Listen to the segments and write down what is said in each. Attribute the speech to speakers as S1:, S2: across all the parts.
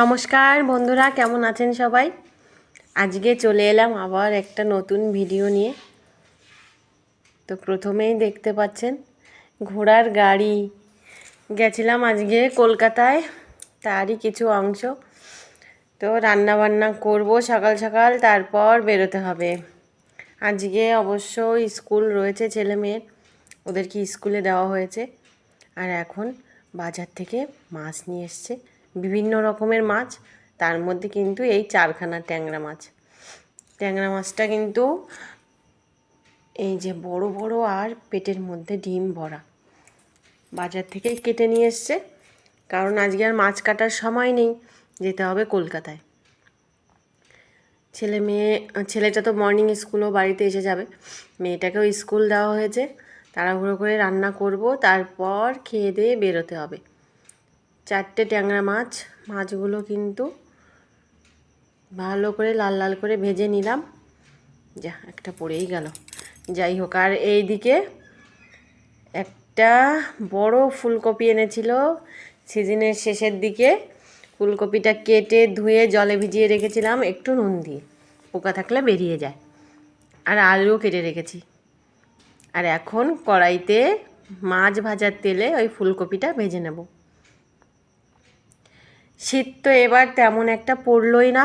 S1: নমস্কার বন্ধুরা, কেমন আছেন সবাই? আজকে চলে এলাম আবার একটা নতুন ভিডিও নিয়ে। তো প্রথমেই দেখতে পাচ্ছেন, ঘোড়ার গাড়ি। গেছিলাম আজকে কলকাতায়, তারই কিছু অংশ। তো রান্না বান্না করব সকাল সকাল, তারপর বেরোতে হবে। আজকে অবশ্য স্কুল রয়েছে ছেলে মেয়ের, ওদেরকে স্কুলে দেওয়া হয়েছে। আর এখন বাজার থেকে মাছ নিয়ে এসছে। বিভিন্ন রকমের মাছ, তার মধ্যে কিন্তু এই চারখানা ট্যাংরা মাছ। ট্যাংরা মাছটা কিন্তু এই যে বড় বড় আর পেটের মধ্যে ডিম ভরা। বাজার থেকে কেটে নিয়ে এসছে। কারণ আজকে আর মাছ কাটার সময় নেই, যেতে হবে কলকাতায়। ছেলে মেয়ে, ছেলেটা তো মর্নিং স্কুলও বাড়িতে এসে যাবে। মেয়েটাকেও স্কুল দেওয়া হয়েছে। তাড়াহুড়ো করে রান্না করব, তারপর খেয়ে দিয়ে বেরোতে হবে। চারটে ট্যাংরা মাছ, মাছগুলো কিন্তু ভালো করে লাল লাল করে ভেজে নিলাম। যা, একটা পড়েই গেল। যাই হোক, আর এই দিকে একটা বড় ফুলকপি এনেছিল সিজনের শেষের দিকে। ফুলকপিটা কেটে ধুয়ে জলে ভিজিয়ে রেখেছিলাম, একটু নুন দিয়ে। পোকা থাকলে বেরিয়ে যায়। আর আলুও কেটে রেখেছি। আর এখন কড়াইতে মাছ ভাজার তেলে ওই ফুলকপিটা ভেজে নেব। শীত তো এবার তেমন একটা পড়লই না।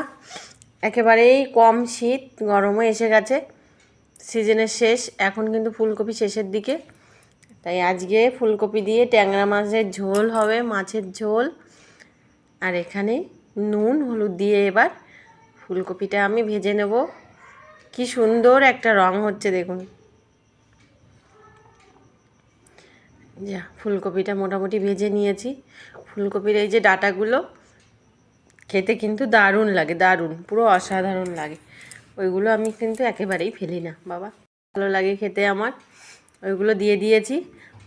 S1: একেবারেই কম শীত, গরমও এসে গেছে। সিজনের শেষ, এখন কিন্তু ফুলকপি শেষের দিকে। তাই আজকে ফুলকপি দিয়ে ট্যাংরা মাছের ঝোল হবে, মাছের ঝোল। আর এখানে নুন, হলুদ দিয়ে এবার ফুলকপিটা আমি ভেজে নেব। কি সুন্দর একটা রং হচ্ছে, দেখুন। যা, ফুলকপিটা মোটামুটি ভেজে নিয়েছি। ফুলকপির এই যে ডাটাগুলো খেতে কিন্তু দারুণ লাগে, দারুণ, পুরো অসাধারণ লাগে। ওইগুলো আমি কিন্তু একেবারেই ফেলি না, বাবা। ভালো লাগে খেতে আমার। ওইগুলো দিয়ে দিয়েছি,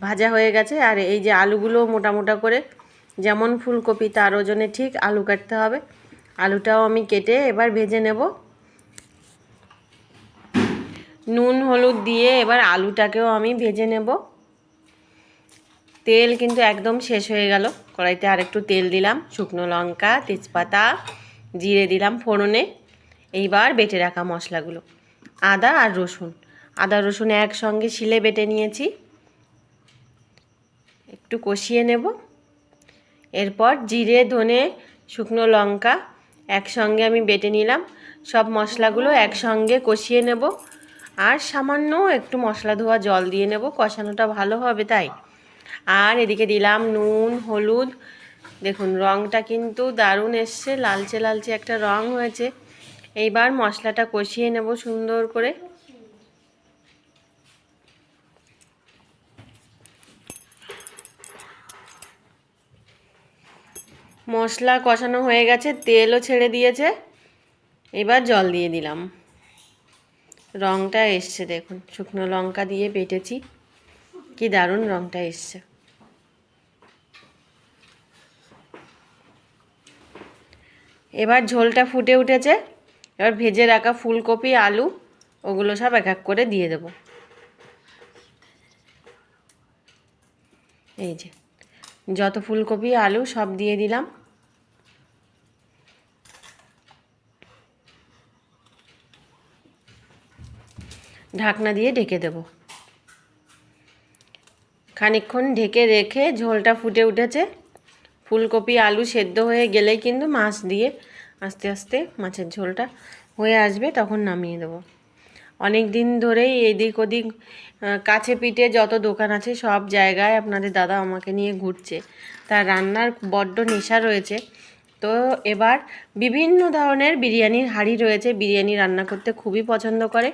S1: ভাজা হয়ে গেছে। আর এই যে আলুগুলো মোটা মোটা করে, যেমন ফুলকপি, তার ওজনে ঠিক আলু কাটতে হবে। আলুটাও আমি কেটে এবার ভেজে নেব। নুন, হলুদ দিয়ে এবার আলুটাকেও আমি ভেজে নেব। তেল কিন্তু একদম শেষ হয়ে গেল। কড়াইতে আরেকটু তেল দিলাম, শুকনো লঙ্কা, তেজপাতা, জিরে দিলাম ফোড়নে। এইবার বেটে রাখা মশলাগুলো, আদা আর রসুন। আদা, রসুন একসঙ্গে শিলে বেটে নিয়েছি। একটু কষিয়ে নেব। এরপর জিরে, ধনে, শুকনো লঙ্কা একসঙ্গে আমি বেটে নিলাম। সব মশলাগুলো একসঙ্গে কষিয়ে নেব। আর সামান্য একটু মশলা ধোয়া জল দিয়ে নেব, কষানোটা ভালো হবে তাই। আর এদিকে দিলাম নুন, হলুদ। দেখুন রঙটা কিন্তু দারুণ এসছে, লালচে লালচে একটা রং হয়েছে। এইবার মশলাটা কষিয়ে নেব সুন্দর করে। মশলা কষানো হয়ে গেছে, তেলও ছেড়ে দিয়েছে। এবার জল দিয়ে দিলাম। রঙটা এসছে, দেখুন, শুকনো লঙ্কা দিয়ে বেটেছি কি দারুণ রঙটা এসছে। এবার ঝোলটা ফুটে উঠেছে। এবার ভেজে রাখা ফুলকপি, আলু, ওগুলো সব এক এক করে দিয়ে দেব। এই যে, যত ফুলকপি, আলু সব দিয়ে দিলাম। ঢাকনা দিয়ে ঢেকে দেব। খানিকক্ষণ ঢেকে রেখে ঝোলটা ফুটে উঠেছে। ফুলকপি, আলু সেদ্ধ হয়ে গেলেই কিন্তু মাছ দিয়ে আস্তে আস্তে মাছের ঝোলটা হয়ে আসবে, তখন নামিয়ে দেবো। অনেক দিন ধরেই এদিক ওদিক কাছে পিঠে যত দোকান আছে সব জায়গায় আপনাদের দাদা আমাকে নিয়ে ঘুরছে। তার রান্নার বড্ড নেশা রয়েছে। তো এবার বিভিন্ন ধরনের বিরিয়ানির হাঁড়ি রয়েছে, বিরিয়ানি রান্না করতে খুবই পছন্দ করে।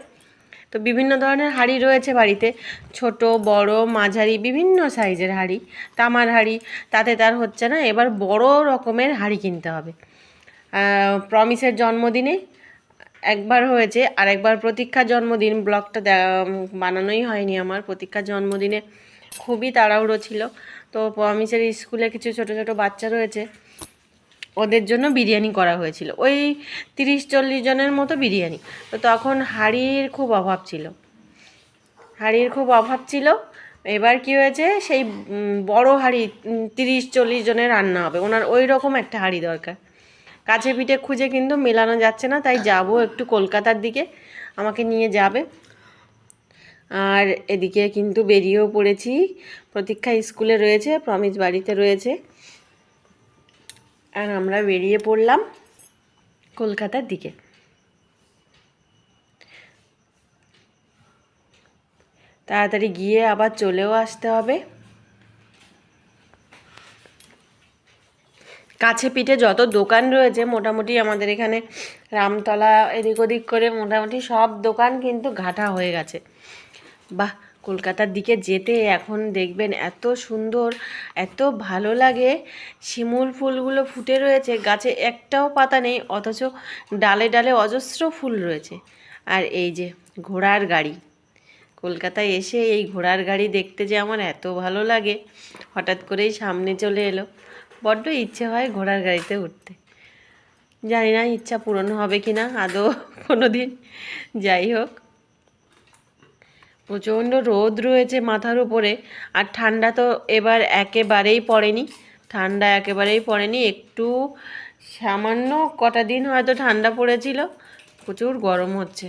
S1: তো বিভিন্ন ধরনের হাঁড়ি রয়েছে বাড়িতে, ছোট, বড়, মাঝারি, বিভিন্ন সাইজের হাঁড়ি, তামার হাঁড়ি, তাতে তার হচ্ছে না, এবার বড় রকমের হাঁড়ি কিনতে হবে। প্রমিসের জন্মদিনে একবার হয়েছে আর একবার প্রতীক্ষার জন্মদিন ব্লগটা বানানোই হয়নি আমার। প্রতীক্ষার জন্মদিনে খুবই তাড়াহুড়ো ছিল। তো প্রমিসের স্কুলে কিছু ছোট ছোট বাচ্চা রয়েছে, ওদের জন্য বিরিয়ানি করা হয়েছিল। ওই তিরিশ, চল্লিশ জনের মতো বিরিয়ানি। তো তখন হাঁড়ির খুব অভাব ছিল। হাঁড়ির খুব অভাব ছিল। এবার কি হয়েছে, সেই বড় হাঁড়ি তিরিশ, চল্লিশ জনের রান্না হবে। ওনার ওই রকম একটা হাঁড়ি দরকার। কাছে পিঠে খুঁজে কিন্তু মেলানো যাচ্ছে না, তাই যাব একটু কলকাতার দিকে, আমাকে নিয়ে যাবে। আর এদিকে কিন্তু বেরিয়েও পড়েছি, প্রতীক্ষা স্কুলে রয়েছে প্রমিস বাড়িতে রয়েছে। আর আমরা বেরিয়ে পড়লাম কলকাতার দিকে। তাড়াতাড়ি গিয়ে আবার চলেও আসতে হবে। কাছে পিঠে যত দোকান রয়েছে, মোটামুটি আমাদের এখানে রামতলা এদিক ওদিক করে মোটামুটি সব দোকান কিন্তু ঘাটা হয়ে গেছে। বাহ, কলকাতার দিকে যেতে এখন দেখবেন এত সুন্দর, এত ভালো লাগে। শিমুল ফুলগুলো ফুটে রয়েছে, গাছে একটাও পাতা নেই, অথচ ডালে ডালে অজস্র ফুল রয়েছে। আর এই যে ঘোড়ার গাড়ি, কলকাতায় এসে এই ঘোড়ার গাড়ি দেখতে যে আমার এত ভালো লাগে। হঠাৎ করেই সামনে চলে এলো। বড্ড ইচ্ছে হয় ঘোড়ার গাড়িতে উঠতে। জানি না ইচ্ছা পূরণ হবে কি না আদৌ কোনো দিন যাই হোক, প্রচণ্ড রোদ রয়েছে মাথার উপরে, আর ঠান্ডা তো এবার একেবারেই পড়েনি। ঠান্ডা একেবারেই পড়েনি, একটু সামান্য কটা দিন হয়তো ঠান্ডা পড়েছিল, প্রচুর গরম হচ্ছে।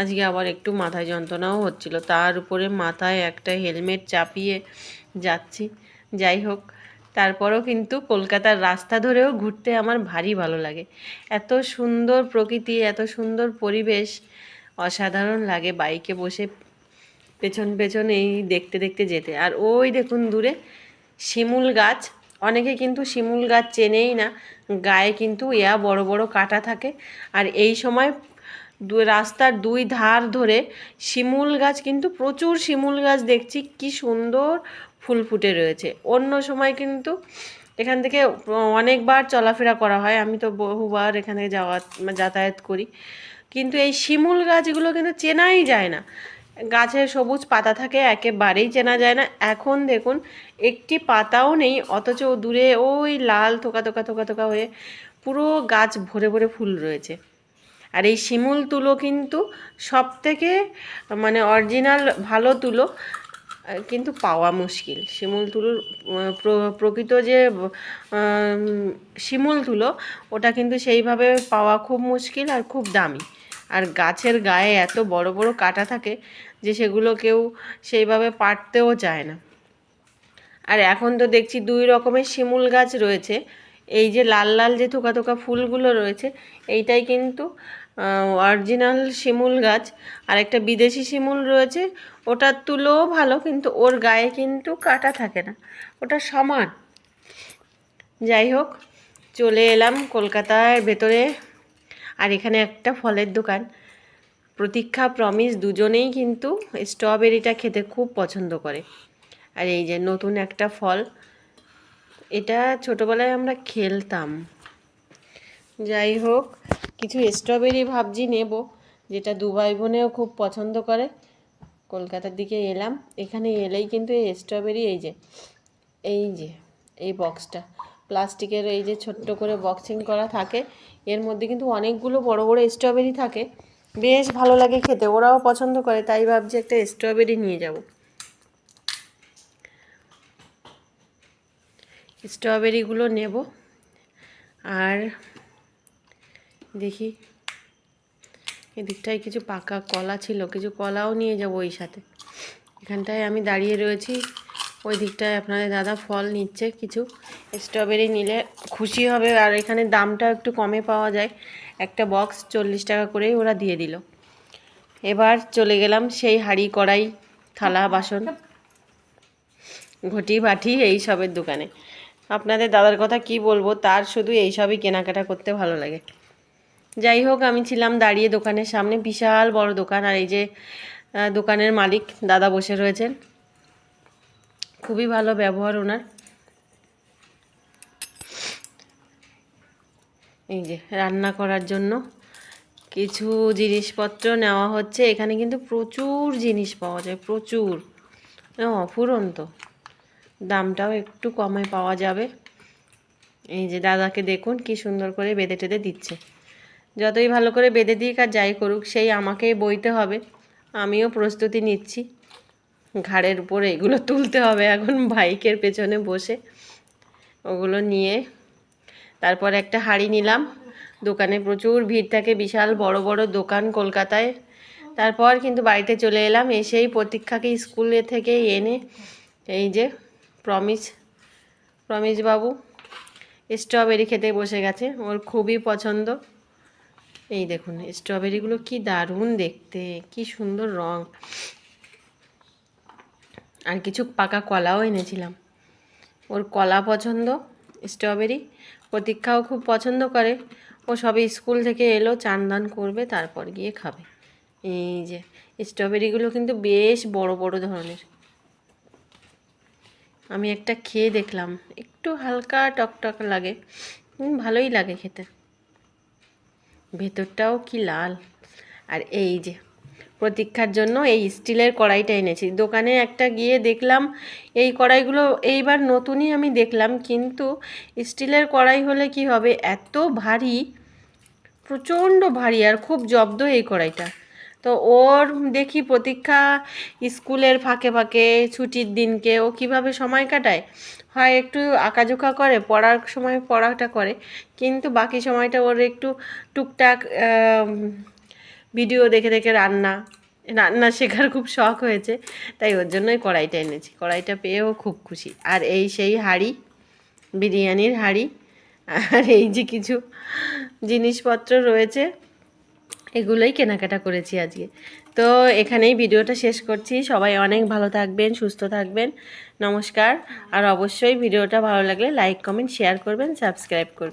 S1: আজকে আবার একটু মাথায় যন্ত্রণাও হচ্ছিল, তার উপরে মাথায় একটা হেলমেট চাপিয়ে যাচ্ছি। যাই হোক তারপরও কিন্তু কলকাতার রাস্তা ধরেও ঘুরতে আমার ভারী ভালো লাগে। এত সুন্দর প্রকৃতি, এত সুন্দর পরিবেশ, অসাধারণ লাগে বাইকে বসে পেছন পেছন এই দেখতে দেখতে যেতে। আর ওই দেখুন দূরে শিমুল গাছ, অনেকে কিন্তু শিমুল গাছ চেনেই না, গায়ে কিন্তু ইয়া বড় বড় কাটা থাকে। আর এই সময় দু, রাস্তার দুই ধার ধরে শিমুল গাছ কিন্তু প্রচুর শিমুল গাছ দেখছি, কি সুন্দর ফুল ফুটে রয়েছে। অন্য সময় কিন্তু এখান থেকে অনেকবার চলাফেরা করা হয়। আমি তো বহুবার এখান যাওয়া, যাতায়াত করি। কিন্তু এই শিমুল গাছগুলো কিন্তু চেনাই যায় না। গাছে সবুজ পাতা থাকে, একেবারেই চেনা যায় না। এখন দেখুন, একটি পাতাও নেই, অথচ দূরে ওই লাল থোকা থোকা থোকা থোকা হয়ে পুরো গাছ ভরে ভরে ফুল রয়েছে। আর এই শিমুল তুলো কিন্তু সব থেকে মানে অরিজিনাল ভালো তুলো। কিন্তু পাওয়া মুশকিল। শিমুল তুলোর প্র- প্রকৃত যে শিমুল তুলো, ওটা কিন্তু সেইভাবে পাওয়া খুব মুশকিল আর খুব দামি। আর গাছের গায়ে এত বড় বড় কাটা থাকে যে সেগুলো কেউ সেইভাবে পারতেও চায় না। আর এখন তো দেখছি দুই রকমের শিমুল গাছ রয়েছে। এই যে লাল লাল যে থোকা থোকা ফুলগুলো রয়েছে, এইটাই কিন্তু অরিজিনাল শিমুল গাছ। আর একটা বিদেশি শিমুল রয়েছে। ওটার তুলোও ভালো, কিন্তু ওর গায়ে কিন্তু কাটা থাকে না। ওটা সমান। যাই হোক, চলে এলাম কলকাতার ভেতরে। আর এখানে একটা ফলের দোকান। প্রতীক্ষা প্রমিস দুজনেই কিন্তু স্ট্রবেরিটা খেতে খুব পছন্দ করে। আর এই যে নতুন একটা ফল। এটা ছোটোবেলায় আমরা খেলতাম। যাই হোক কিছু স্ট্রবেরি ভাবছি নেব, যেটা দুবাই বোনেও খুব পছন্দ করে। কলকাতার দিকে এলাম, এখানে এলেই কিন্তু এই স্ট্রবেরি এই যে এই যে, এই বক্সটা প্লাস্টিকের এই যে ছোট্ট করে বক্সিং করা থাকে, এর মধ্যে কিন্তু অনেকগুলো বড় বড় স্ট্রবেরি থাকে। বেশ ভালো লাগে খেতে, ওরাও পছন্দ করে, তাই ভাবছি একটা স্ট্রবেরি নিয়ে যাব। স্ট্রবেরিগুলো নেব, আর দেখি। এদিকটায় কিছু পাকা কলা ছিল, কিছু কলাও নিয়ে যাব ওই সাথে। এখানটায় আমি দাঁড়িয়ে রয়েছি, ওই দিকটায় আপনাদের দাদা ফল নিচ্ছে কিছু। স্ট্রবেরি নিলে খুশি হবে, আর এখানে দামটা একটু কমে পাওয়া যায়। একটা বক্স চল্লিশ টাকা করেই ওরা দিয়ে দিল। এবার চলে গেলাম সেই হাঁড়ি কড়াই, থালা, বাসন, ঘটি, বাটি এই সবের দোকানে। আপনাদের দাদার কথা কি বলব, তার শুধু এই সবই কেনাকাটা করতে ভালো লাগে। যাই হোক, আমি ছিলাম দাঁড়িয়ে দোকানের সামনে, বিশাল বড় দোকান। আর এই যে দোকানের মালিক দাদা বসে রয়েছেন। খুবই ভালো ব্যবহার ওনার। এই যে, রান্না করার জন্য কিছু জিনিসপত্র নেওয়া হচ্ছে। এখানে কিন্তু প্রচুর জিনিস পাওয়া যায়, প্রচুর। অফুরন্ত দামটাও একটু কমে পাওয়া যাবে। এই যে, দাদাকে দেখুন কি সুন্দর করে বেঁধে টেঁধে দিচ্ছে। যতই ভালো করে বেঁধে দিক আর যাই করুক, সেই আমাকেই বইতে হবে। আমিও প্রস্তুতি নিচ্ছি। ঘাড়ের উপরে এগুলো তুলতে হবে এখন বাইকের পেছনে বসে। ওগুলো নিয়ে তারপর একটা হাঁড়ি নিলাম। দোকানে প্রচুর ভিড় থাকে, বিশাল বড় বড় দোকান কলকাতায়। তারপর কিন্তু বাড়িতে চলে এলাম, এসেই প্রতীক্ষাকে স্কুলে থেকে এনে এই যে প্রমিস প্রমিস বাবু স্ট্রবেরি খেতে বসে গেছে। ওর খুবই পছন্দ। এই দেখুন স্ট্রবেরিগুলো কি দারুণ দেখতে, কি সুন্দর রং। আর কিছু পাকা কলাও এনেছিলাম। ওর কলা পছন্দ স্ট্রবেরি প্রতীক্ষাও খুব পছন্দ করে। ও সবে স্কুল থেকে এলো চান দান করবে, তারপর গিয়ে খাবে। এই যে স্ট্রবেরিগুলো কিন্তু বেশ বড় বড় ধরনের। আমি একটা খেয়ে দেখলাম, একটু হালকা টকটক লাগে। ভালোই লাগে খেতে। ভেতরটাও কি লাল? আর এই যে, প্রতীক্ষার জন্য এই স্টিলের কড়াইটা এনেছি। দোকানে একটা গিয়ে দেখলাম, এই কড়াইগুলো এইবার নতুনই আমি দেখলাম, কিন্তু স্টিলের কড়াই হলে কি হবে? এত ভারী, প্রচণ্ড ভারী, আর খুব জব্দ এই কড়াইটা। তো ওর দেখি প্রতীক্ষা স্কুলের ফাঁকে ফাঁকে ছুটির দিনকে ও কীভাবে সময় কাটায়? হয় একটু আঁকাঝোঁকা করে, পড়ার সময় পড়াটা করে, কিন্তু বাকি সময়টা ওর একটু টুকটাক ভিডিও দেখে দেখে রান্না রান্না শেখার খুব শখ হয়েছে, তাই ওর জন্যই কড়াইটা এনেছি। কড়াইটা পেয়েও খুব খুশি। আর এই সেই হাঁড়ি, বিরিয়ানির হাঁড়ি, আর এই যে কিছু জিনিসপত্র রয়েছে এগুলোই কেনাকাটা করেছি আজকে। তো এখানেই ভিডিওটা শেষ করছি। সবাই অনেক ভালো থাকবেন, সুস্থ থাকবেন। নমস্কার। আর অবশ্যই ভিডিওটা ভালো লাগলে লাইক, কমেন্ট, শেয়ার করবেন, সাবস্ক্রাইব করবেন।